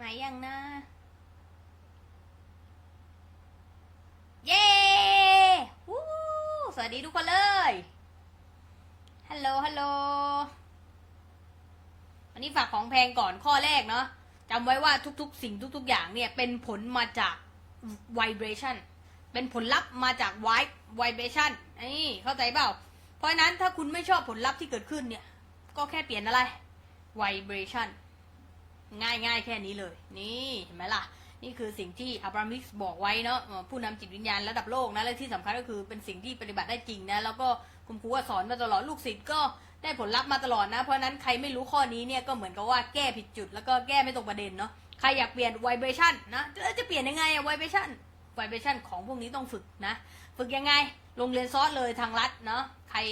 มายังนะเย้วู้สวัสดีทุกคนเลย ฮัลโหล ฮัลโหล วันนี้ฝากของแพงก่อนข้อแรกเนาะจำไว้ว่าทุกๆ สิ่งทุก ๆ อย่างเนี่ย เป็นผลมาจาก vibration เป็นผลลัพธ์มาจาก vibe vibration นี่เข้าใจเปล่า เพราะนั้นถ้าคุณไม่ชอบผลลัพธ์ที่เกิดขึ้นเนี่ย ก็แค่เปลี่ยนอะไร vibration ง่ายง่ายแค่นี้เลย นี่เห็นไหมล่ะ นี่คือสิ่งที่อับรามิกส์บอกไว้เนาะผู้นำจิตวิญญาณระดับโลกนะและที่สำคัญก็คือเป็นสิ่งที่ปฏิบัติได้จริงนะแล้วก็คุณครูสอนมาตลอดลูกศิษย์ก็ได้ผลลัพธ์มาตลอดนะ เพราะนั้นใครไม่รู้ข้อนี้เนี่ยก็เหมือนกับว่าแก้ผิดจุด แล้วก็แก้ไม่ตรงประเด็นเนาะใครอยากเปลี่ยน vibration นะจะเปลี่ยนยังไงอะ vibration vibration ของพวกนี้ต้องฝึกนะ ฝึกยังไงโรงเรียนซอสเลยทางรัฐเนาะ